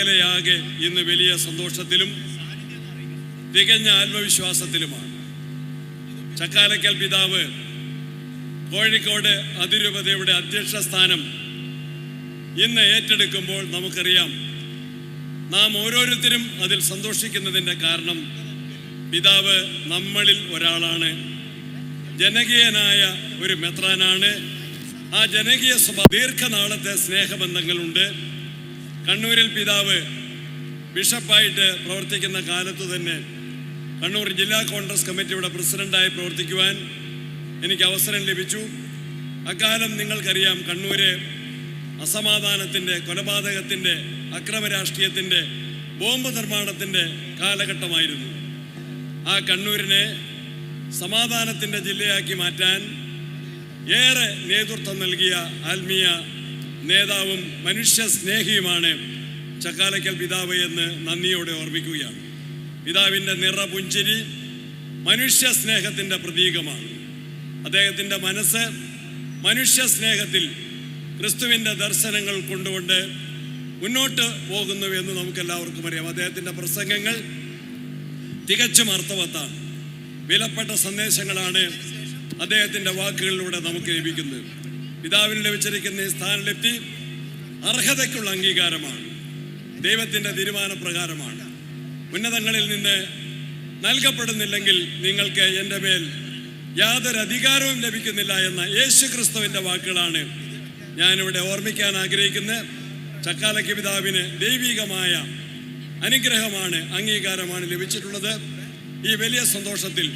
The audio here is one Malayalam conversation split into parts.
മേഖലയാകെ ഇന്ന് വലിയ സന്തോഷത്തിലും തികഞ്ഞ ആത്മവിശ്വാസത്തിലുമാണ്. ചക്കാലക്കൽ പിതാവ് കോഴിക്കോട് അതിരൂപതയുടെ അധ്യക്ഷ സ്ഥാനം ഇന്ന് ഏറ്റെടുക്കുമ്പോൾ നമുക്കറിയാം നാം ഓരോരുത്തരും അതിൽ സന്തോഷിക്കുന്നതിന്റെ കാരണം പിതാവ് നമ്മളിൽ ഒരാളാണ്. ജനകീയനായ ഒരു മെത്രാനാണ്. ആ ജനകീയ സ്വഭാവ ദീർഘനാളത്തെ സ്നേഹബന്ധങ്ങളുണ്ട്. കണ്ണൂരിൽ പിതാവ് ബിഷപ്പായിട്ട് പ്രവർത്തിക്കുന്ന കാലത്ത് തന്നെ കണ്ണൂർ ജില്ലാ കോൺഗ്രസ് കമ്മിറ്റിയുടെ പ്രസിഡന്റായി പ്രവർത്തിക്കുവാൻ എനിക്ക് അവസരം ലഭിച്ചു. അക്കാലം നിങ്ങൾക്കറിയാം കണ്ണൂര് അസമാധാനത്തിന്റെ കൊലപാതകത്തിന്റെ അക്രമരാഷ്ട്രീയത്തിന്റെ ബോംബ് നിർമ്മാണത്തിന്റെ കാലഘട്ടമായിരുന്നു. ആ കണ്ണൂരിനെ സമാധാനത്തിന്റെ ജില്ലയാക്കി മാറ്റാൻ ഏറെ നേതൃത്വം നൽകിയ ആത്മീയ നേതാവും മനുഷ്യ സ്നേഹിയുമാണ് ചക്കാലക്കൽ പിതാവ് എന്ന് നന്ദിയോടെ ഓർമ്മിക്കുകയാണ്. പിതാവിന്റെ നിറപുഞ്ചിരി മനുഷ്യ സ്നേഹത്തിന്റെ പ്രതീകമാണ്. അദ്ദേഹത്തിന്റെ മനസ്സ് മനുഷ്യ സ്നേഹത്തിൽ ക്രിസ്തുവിന്റെ ദർശനങ്ങൾ കൊണ്ടുകൊണ്ട് മുന്നോട്ട് പോകുന്നു എന്ന് നമുക്കെല്ലാവർക്കും അറിയാം. അദ്ദേഹത്തിന്റെ പ്രസംഗങ്ങൾ തികച്ചും അർത്ഥവത്താണ്. വിലപ്പെട്ട സന്ദേശങ്ങളാണ് അദ്ദേഹത്തിന്റെ വാക്കുകളിലൂടെ നമുക്ക് ലഭിക്കുന്നത്. പിതാവിന് ലഭിച്ചിരിക്കുന്ന ഈ സ്ഥാനലബ്ധി അർഹതയ്ക്കുള്ള അംഗീകാരമാണ്. ദൈവത്തിന്റെ തീരുമാനപ്രകാരമാണ്. ഉന്നതങ്ങളിൽ നിന്ന് നൽകപ്പെടുന്നില്ലെങ്കിൽ നിങ്ങൾക്ക് എന്റെ മേൽ യാതൊരു അധികാരവും ലഭിക്കുന്നില്ല എന്ന യേശു ക്രിസ്തുവിന്റെ വാക്കുകളാണ് ഞാനിവിടെ ഓർമ്മിക്കാൻ ആഗ്രഹിക്കുന്നത്. ചക്കാലയ്ക്ക് പിതാവിന് ദൈവികമായ അനുഗ്രഹമാണ് അംഗീകാരമാണ് ലഭിച്ചിട്ടുള്ളത്. ഈ വലിയ സന്തോഷത്തിൽ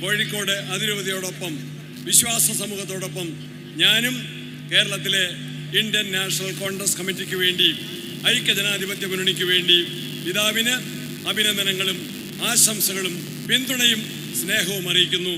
കോഴിക്കോട് അതിരൂപതയോടൊപ്പം വിശ്വാസ സമൂഹത്തോടൊപ്പം ഞാനും കേരളത്തിലെ ഇന്ത്യൻ നാഷണൽ കോൺഗ്രസ് കമ്മിറ്റിക്ക് വേണ്ടി ഐക്യജനാധിപത്യ മുന്നണിക്ക് വേണ്ടി പിതാവിന് അഭിനന്ദനങ്ങളും ആശംസകളും പിന്തുണയും സ്നേഹവും അറിയിക്കുന്നു.